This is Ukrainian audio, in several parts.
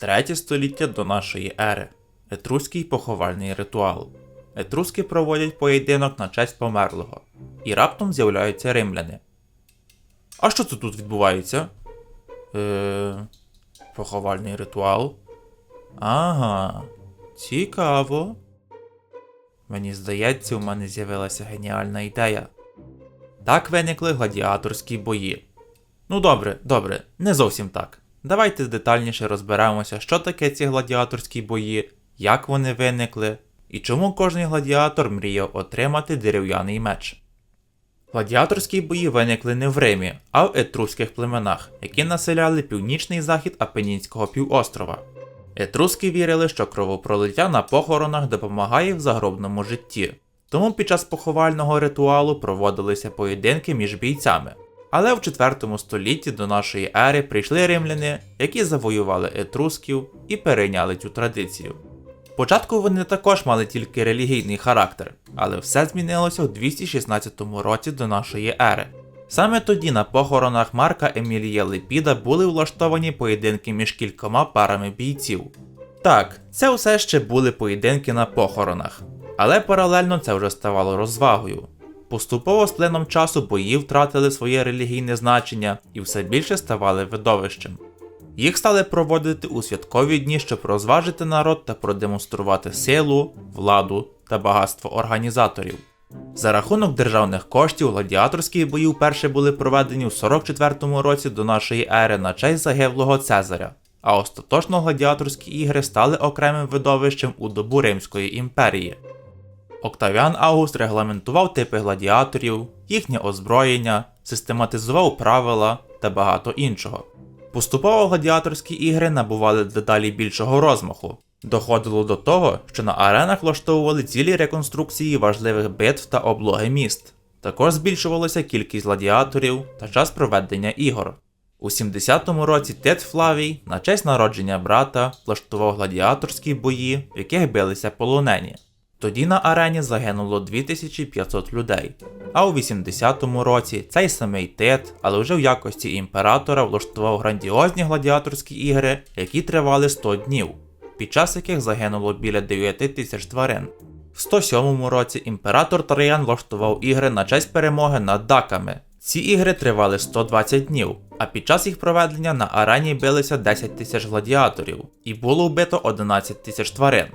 Третє століття до нашої ери. Етруський поховальний ритуал. Етруски проводять поєдинок на честь померлого. І раптом з'являються римляни. А що це тут відбувається? Е, поховальний ритуал. Ага, цікаво. Мені здається, у мене з'явилася геніальна ідея. Так виникли гладіаторські бої. Ну добре, добре, не зовсім так. Давайте детальніше розберемося, що таке ці гладіаторські бої, як вони виникли, і чому кожен гладіатор мріяв отримати дерев'яний меч. Гладіаторські бої виникли не в Римі, а в етруських племенах, які населяли північний захід Апенінського півострова. Етруски вірили, що кровопролиття на похоронах допомагає в загробному житті. Тому під час поховального ритуалу проводилися поєдинки між бійцями. Але в 4 столітті до нашої ери прийшли римляни, які завоювали етрусків і перейняли цю традицію. Спочатку вони також мали тільки релігійний характер, але все змінилося у 216 році до нашої ери. Саме тоді на похоронах Марка Емілія Лепіда були влаштовані поєдинки між кількома парами бійців. Так, це все ще були поєдинки на похоронах, але паралельно це вже ставало розвагою. Поступово з плином часу бої втратили своє релігійне значення і все більше ставали видовищем. Їх стали проводити у святкові дні, щоб розважити народ та продемонструвати силу, владу та багатство організаторів. За рахунок державних коштів гладіаторські бої вперше були проведені у 44-му році до нашої ери на честь загиблого Цезаря, а остаточно гладіаторські ігри стали окремим видовищем у добу Римської імперії. Октавіан Август регламентував типи гладіаторів, їхнє озброєння, систематизував правила та багато іншого. Поступово гладіаторські ігри набували дедалі більшого розмаху. Доходило до того, що на аренах влаштовували цілі реконструкції важливих битв та облоги міст. Також збільшувалася кількість гладіаторів та час проведення ігор. У 70-му році Тит Флавій на честь народження брата влаштував гладіаторські бої, в яких билися полонені. Тоді на арені загинуло 2500 людей. А у 80-му році цей самий Тит, але вже в якості імператора влаштував грандіозні гладіаторські ігри, які тривали 100 днів, під час яких загинуло біля 9 тисяч тварин. В 107 році імператор Троян влаштував ігри на честь перемоги над даками. Ці ігри тривали 120 днів, а під час їх проведення на арені билися 10 тисяч гладіаторів, і було вбито 11 тисяч тварин.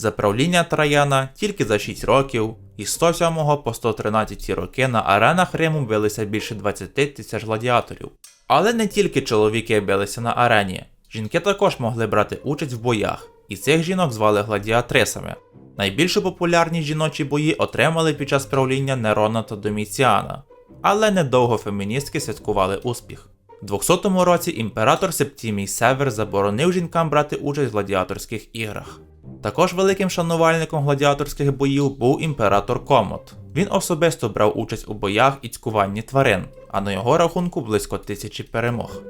За правління Траяна тільки за 6 років, із 107 по 113 роки на аренах Риму билися більше 20 тисяч гладіаторів. Але не тільки чоловіки билися на арені, жінки також могли брати участь в боях, і цих жінок звали гладіатрисами. Найбільшу популярність жіночі бої отримали під час правління Нерона та Доміціана, але недовго феміністки святкували успіх. У 200 році імператор Септімій Север заборонив жінкам брати участь в гладіаторських іграх. Також великим шанувальником гладіаторських боїв був імператор Комот. Він особисто брав участь у боях і цькуванні тварин, а на його рахунку близько тисячі перемог.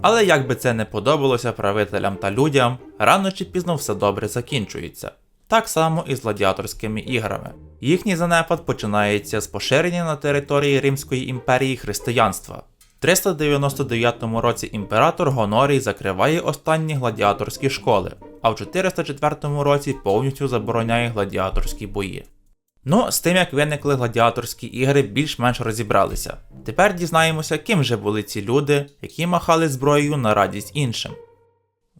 Але як би це не подобалося правителям та людям, рано чи пізно все добре закінчується. Так само і з гладіаторськими іграми. Їхній занепад починається з поширення на території Римської імперії християнства. В 399 році імператор Гонорій закриває останні гладіаторські школи, а в 404 році повністю забороняє гладіаторські бої. Ну, з тим як виникли гладіаторські ігри, більш-менш розібралися. Тепер дізнаємося, ким же були ці люди, які махали зброєю на радість іншим.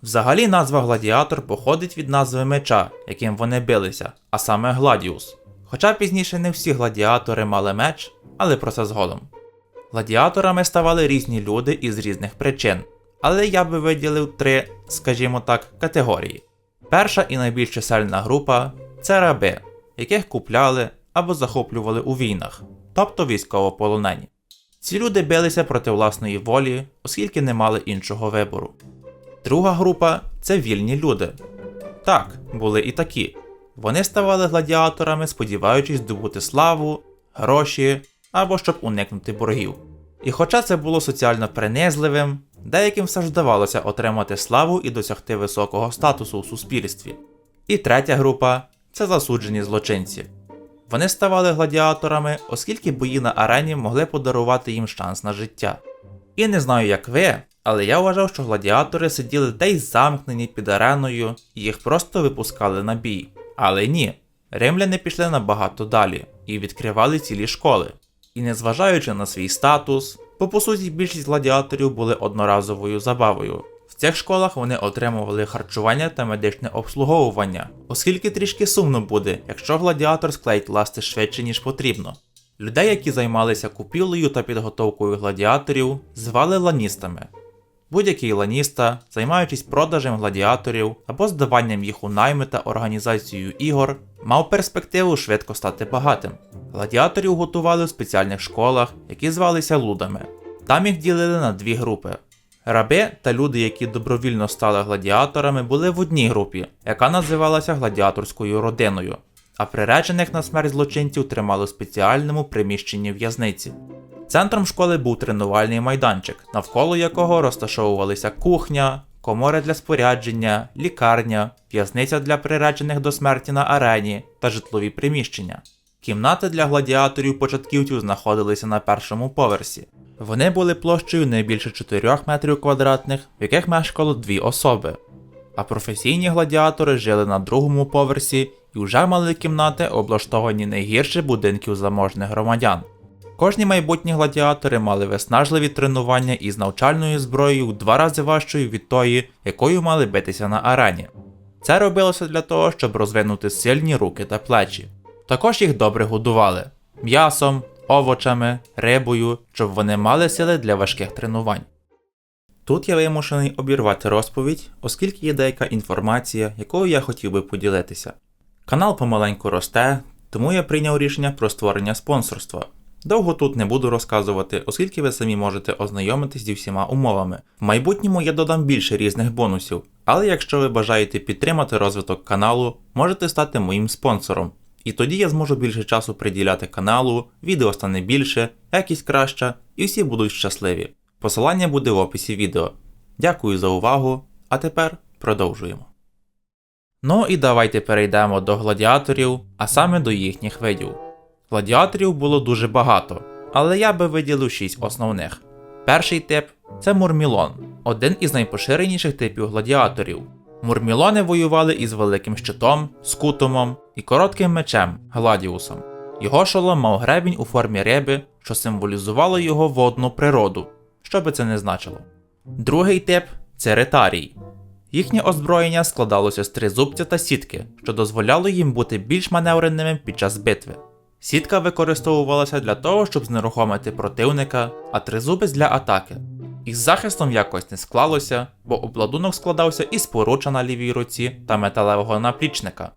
Взагалі назва гладіатор походить від назви меча, яким вони билися, а саме гладіус. Хоча пізніше не всі гладіатори мали меч, але про це згодом. Гладіаторами ставали різні люди із різних причин, але я би виділив три, скажімо так, категорії. Перша і найбільш чисельна група це раби, яких купляли або захоплювали у війнах, тобто військовополонені. Ці люди билися проти власної волі, оскільки не мали іншого вибору. Друга група це вільні люди. Так, були і такі. Вони ставали гладіаторами, сподіваючись здобути славу, гроші або щоб уникнути боргів. І хоча це було соціально принизливим, деяким все ж вдавалося отримати славу і досягти високого статусу у суспільстві. І третя група це засуджені злочинці. Вони ставали гладіаторами, оскільки бої на арені могли подарувати їм шанс на життя. І не знаю, як ви, Але я вважав, що гладіатори сиділи десь замкнені під ареною і їх просто випускали на бій. Але ні, римляни пішли набагато далі і відкривали цілі школи. І незважаючи на свій статус, бо по суті більшість гладіаторів були одноразовою забавою. В цих школах вони отримували харчування та медичне обслуговування, оскільки трішки сумно буде, якщо гладіатор склеїть ласти швидше, ніж потрібно. Людей, які займалися купівлею та підготовкою гладіаторів, звали ланістами. Будь-який ланіста, займаючись продажем гладіаторів або здаванням їх у найми та організацією ігор, мав перспективу швидко стати багатим. Гладіаторів готували в спеціальних школах, які звалися лудами. Там їх ділили на дві групи. Раби та люди, які добровільно стали гладіаторами, були в одній групі, яка називалася гладіаторською родиною, а приречених на смерть злочинців тримали в спеціальному приміщенні в'язниці. Центром школи був тренувальний майданчик, навколо якого розташовувалися кухня, комори для спорядження, лікарня, в'язниця для приречених до смерті на арені та житлові приміщення. Кімнати для гладіаторів початківців знаходилися на першому поверсі. Вони були площею не більше 4 метрів квадратних, в яких мешкало дві особи. А професійні гладіатори жили на другому поверсі і вже мали кімнати, облаштовані не гірше будинків заможних громадян. Кожні майбутні гладіатори мали виснажливі тренування із навчальною зброєю два рази важчою від тої, якою мали битися на арені. Це робилося для того, щоб розвинути сильні руки та плечі. Також їх добре годували м'ясом, овочами, рибою, щоб вони мали сили для важких тренувань. Тут я вимушений обірвати розповідь, оскільки є деяка інформація, якою я хотів би поділитися. Канал помаленьку росте, тому я прийняв рішення про створення спонсорства. Довго тут не буду розказувати, оскільки ви самі можете ознайомитись зі всіма умовами. В майбутньому я додам більше різних бонусів, але якщо ви бажаєте підтримати розвиток каналу, можете стати моїм спонсором. І тоді я зможу більше часу приділяти каналу, відео стане більше, якість краща, і всі будуть щасливі. Посилання буде в описі відео. Дякую за увагу, а тепер продовжуємо. Ну і давайте перейдемо до гладіаторів, а саме до їхніх видів. Гладіаторів було дуже багато, але я би виділив 6 основних. Перший тип це Мурмілон, один із найпоширеніших типів гладіаторів. Мурмілони воювали із великим щитом, скутумом і коротким мечем гладіусом. Його шолом мав гребінь у формі риби, що символізувало його водну природу, що би це не значило. Другий тип це ретарій. Їхнє озброєння складалося з тризубця та сітки, що дозволяло їм бути більш маневреними під час битви. Сітка використовувалася для того, щоб знерухомити противника, а тризубець для атаки. Із захистом якось не склалося, бо обладунок складався із поруча на лівій руці та металевого наплічника.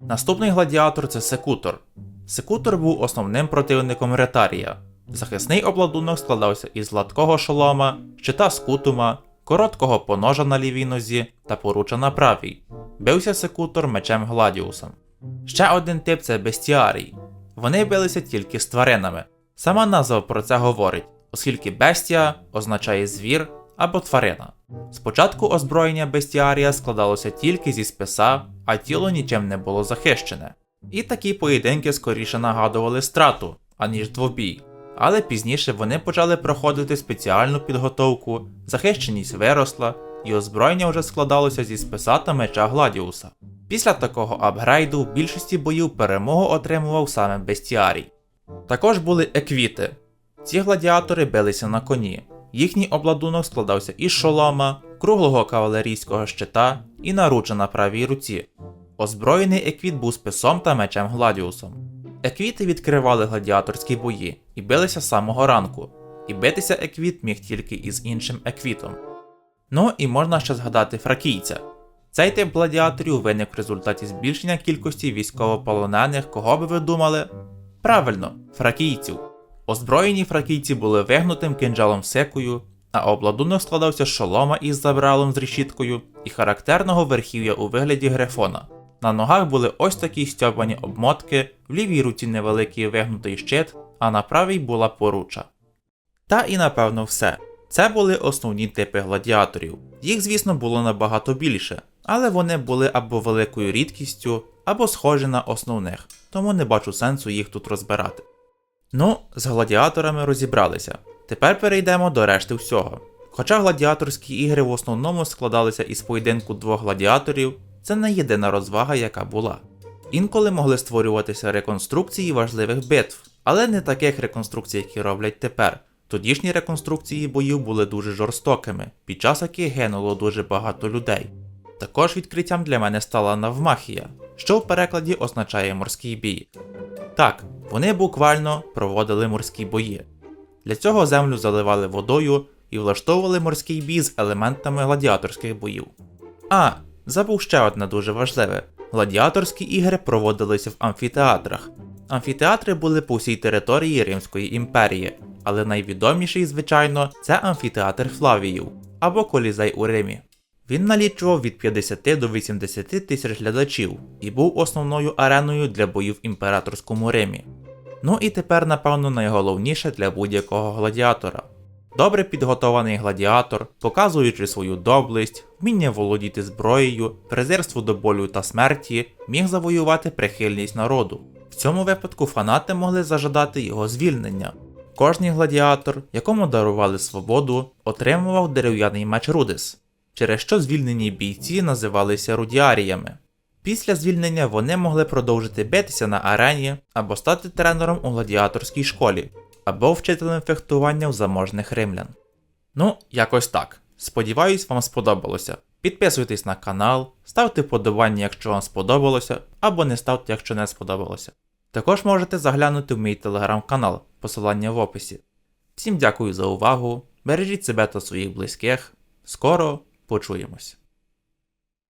Наступний гладіатор це секутор. Секутор був основним противником ретарія. Захисний обладунок складався із гладкого шолома, щита скутума, короткого поножа на лівій нозі та поруча на правій. Бився секутор мечем гладіусом. Ще один тип це бестіарій. Вони билися тільки з тваринами. Сама назва про це говорить, оскільки бестія означає звір або тварина. Спочатку озброєння бестіарія складалося тільки зі списа, а тіло нічим не було захищене. І такі поєдинки скоріше нагадували страту, аніж двобій. Але пізніше вони почали проходити спеціальну підготовку, захищеність виросла, і озброєння вже складалося зі списа та меча Гладіуса. Після такого апгрейду в більшості боїв перемогу отримував саме бестіарій. Також були еквіти. Ці гладіатори билися на коні. Їхній обладунок складався із шолома, круглого кавалерійського щита і наруча на правій руці. Озброєний еквіт був списом та мечем Гладіусом. Еквіти відкривали гладіаторські бої і билися з самого ранку, і битися еквіт міг тільки із іншим еквітом. Ну і можна ще згадати фракійця. Цей тип гладіаторів виник в результаті збільшення кількості військовополонених, кого би ви думали? Правильно, фракійців. Озброєні фракійці були вигнутим кинджалом секою, а обладунок складався з шолома із забралом з решіткою і характерного верхів'я у вигляді грифона. На ногах були ось такі стьобані обмотки, в лівій руці невеликий вигнутий щит, а на правій була поруча. Та і напевно все. Це були основні типи гладіаторів. Їх, звісно, було набагато більше, але вони були або великою рідкістю, або схожі на основних, тому не бачу сенсу їх тут розбирати. Ну, з гладіаторами розібралися. Тепер перейдемо до решти всього. Хоча гладіаторські ігри в основному складалися із поєдинку двох гладіаторів, це не єдина розвага, яка була. Інколи могли створюватися реконструкції важливих битв, але не таких реконструкцій, які роблять тепер. Тодішні реконструкції боїв були дуже жорстокими, під час яких гинуло дуже багато людей. Також відкриттям для мене стала Навмахія, що в перекладі означає морський бій. Так, вони буквально проводили морські бої. Для цього землю заливали водою і влаштовували морський бій з елементами гладіаторських боїв. А, забув ще одне дуже важливе: гладіаторські ігри проводилися в амфітеатрах. Амфітеатри були по всій території Римської імперії, але найвідоміший, звичайно, це амфітеатр Флавіїв або Колізей у Римі. Він налічував від 50 до 80 тисяч глядачів і був основною ареною для боїв в імператорському Римі. Ну і тепер, напевно, найголовніше для будь-якого гладіатора. Добре підготований гладіатор, показуючи свою доблесть, вміння володіти зброєю, презирство до болю та смерті, міг завоювати прихильність народу. В цьому випадку фанати могли зажадати його звільнення. Кожний гладіатор, якому дарували свободу, отримував дерев'яний меч Рудис, через що звільнені бійці називалися рудіаріями. Після звільнення вони могли продовжити битися на арені або стати тренером у гладіаторській школі, або вчителем фехтування в заможних римлян. Ну, якось так. Сподіваюсь, вам сподобалося. Підписуйтесь на канал, ставте вподобання, якщо вам сподобалося, або не ставте, якщо не сподобалося. Також можете заглянути в мій телеграм-канал, посилання в описі. Всім дякую за увагу, бережіть себе та своїх близьких. Скоро почуємось.